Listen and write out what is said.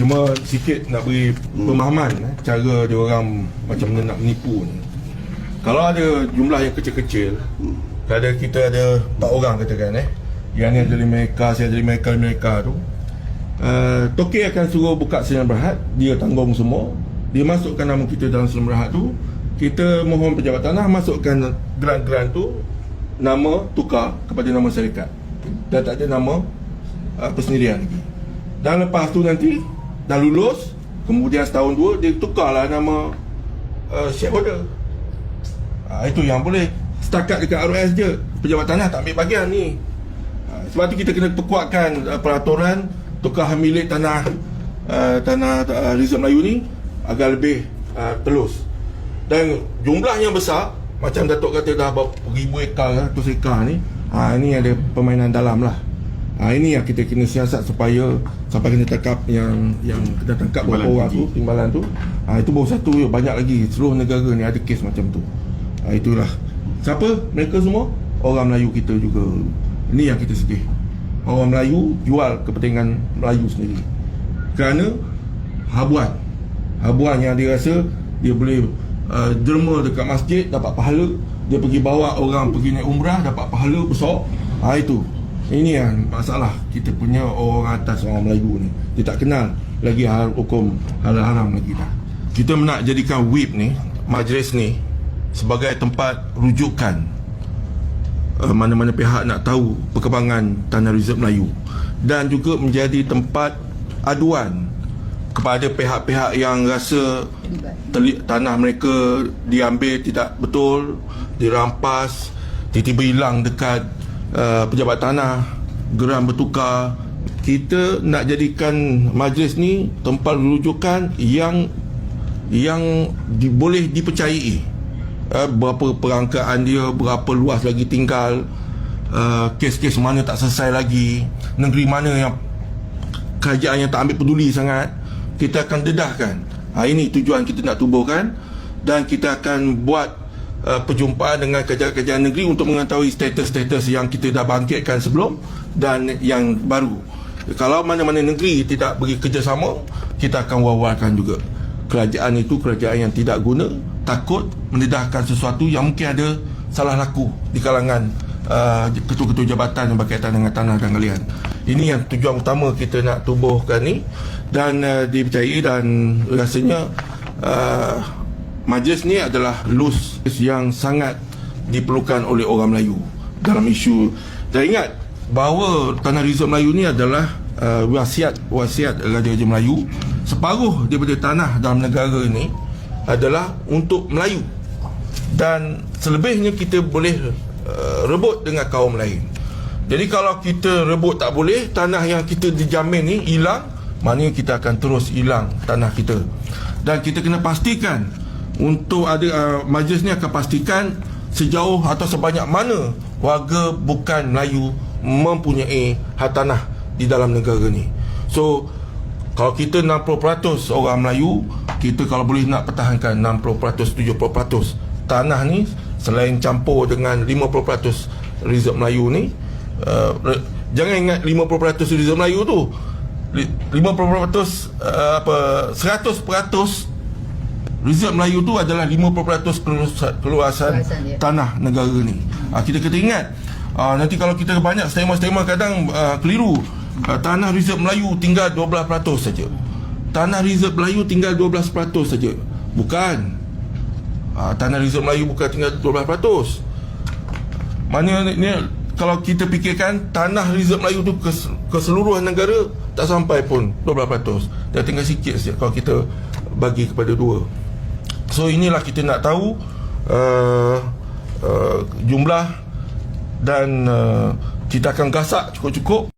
Cuma sikit nak beri pemahaman eh, cara dia orang macam mana nak menipu ni. Kalau ada jumlah yang kecil-kecil, ada kita ada 4 orang katakan eh. Yang ni 5 ekar, saya ada 5 ekar, 5 ekar tu. Uh, Toki akan suruh buka sinar berhad, dia tanggung semua. Dia masukkan nama kita dalam sinar berhad tu. Kita mohon pejabat tanah masukkan geran-geran tu nama tukar kepada nama syarikat. Dan tak ada nama uh, persendirian lagi. Dan lepas tu nanti dah lulus, kemudian setahun dua dia tukarlah nama uh, shareholder. Ha, itu yang boleh. Setakat dekat RS je Pejabat tanah tak ambil bagian ni. Ha, Sebab tu kita kena perkuatkan uh, peraturan Tukar milik tanah uh, Tanah uh, Rizal Melayu ni Agar lebih uh, telus. Dan jumlahnya besar Macam Datuk kata dah berapa ribu ekar Ratus ekar ni ha, Ini ada permainan dalam lah ha, Ini yang kita kena siasat supaya Sampai kena tangkap yang Yang kena tangkap berapa Timbalan orang tu. Timbalan tu. Ha, Itu baru satu je Banyak lagi. Seluruh negara ni ada kes macam tu. Ha, Itulah. Siapa? Mereka semua? Orang Melayu kita juga. Ini yang kita sedih. Orang Melayu Jual kepentingan Melayu sendiri. Kerana Habuan. Habuan yang dia rasa Dia boleh uh, Derma dekat masjid Dapat pahala. Dia pergi bawa orang Pergi naik umrah Dapat pahala besar. Ha, Itu Ini yang masalah. Kita punya orang atas Orang Melayu ni. Dia tak kenal Lagi hal hukum Halal haram lagi dah. Kita nak jadikan WIP ni Majlis ni Sebagai tempat rujukan. Uh, mana-mana pihak nak tahu perkembangan tanah reserve Melayu. Dan juga menjadi tempat aduan kepada pihak-pihak yang rasa teli, tanah mereka diambil tidak betul, dirampas, tiba-tiba hilang dekat uh, pejabat tanah, geram bertukar. Kita nak jadikan majlis ni tempat rujukan yang yang di, boleh dipercayai. Uh, berapa perangkaan dia berapa luas lagi tinggal uh, kes-kes mana tak selesai lagi negeri mana yang kerajaan yang tak ambil peduli sangat. Kita akan dedahkan. Ha, ini tujuan kita nak tubuhkan dan kita akan buat uh, perjumpaan dengan kerajaan-kerajaan negeri untuk mengetahui status-status yang kita dah bangkitkan sebelum dan yang baru. Kalau mana-mana negeri tidak beri kerjasama kita akan wawarkan juga. Kerajaan itu kerajaan yang tidak guna takut mendedahkan sesuatu yang mungkin ada salah laku di kalangan uh, ketua-ketua jabatan yang berkaitan dengan tanah dan galian. Ini yang tujuan utama kita nak tubuhkan ni. Dan uh, dipercayai dan rasanya uh, majlis ni adalah lus yang sangat diperlukan oleh orang Melayu dalam isu. Dan ingat bahawa tanah reserve Melayu ni adalah uh, wasiat wasiat Raja-Raja Melayu separuh daripada tanah dalam negara ini adalah untuk Melayu. Dan selebihnya kita boleh uh, rebut dengan kaum lain. Jadi kalau kita rebut tak boleh tanah yang kita dijamin ni hilang maknanya kita akan terus hilang tanah kita. Dan kita kena pastikan untuk ada uh, majlis ni akan pastikan sejauh atau sebanyak mana warga bukan Melayu mempunyai hak tanah di dalam negara ni. So kalau kita 60% orang Melayu kita kalau boleh nak pertahankan 60% 70% tanah ni selain campur dengan 50% reserve Melayu ni uh, jangan ingat 50% reserve Melayu tu. Li- 50% uh, apa 100% reserve Melayu tu adalah 50% keluasan, keluasan tanah negara ni. Uh, kita kena ingat uh, nanti kalau kita banyak statement-statement kadang uh, keliru. Uh, tanah reserve Melayu tinggal 12% saja. Tanah reserve Melayu tinggal 12% saja. Bukan. Uh, tanah reserve Melayu bukan tinggal 12% mana ni, ni kalau kita fikirkan tanah reserve Melayu tu kes, keseluruhan negara tak sampai pun 12%. Dah tinggal sikit saja kalau kita bagi kepada dua. So inilah kita nak tahu uh, uh, jumlah dan uh, kita akan gasak cukup-cukup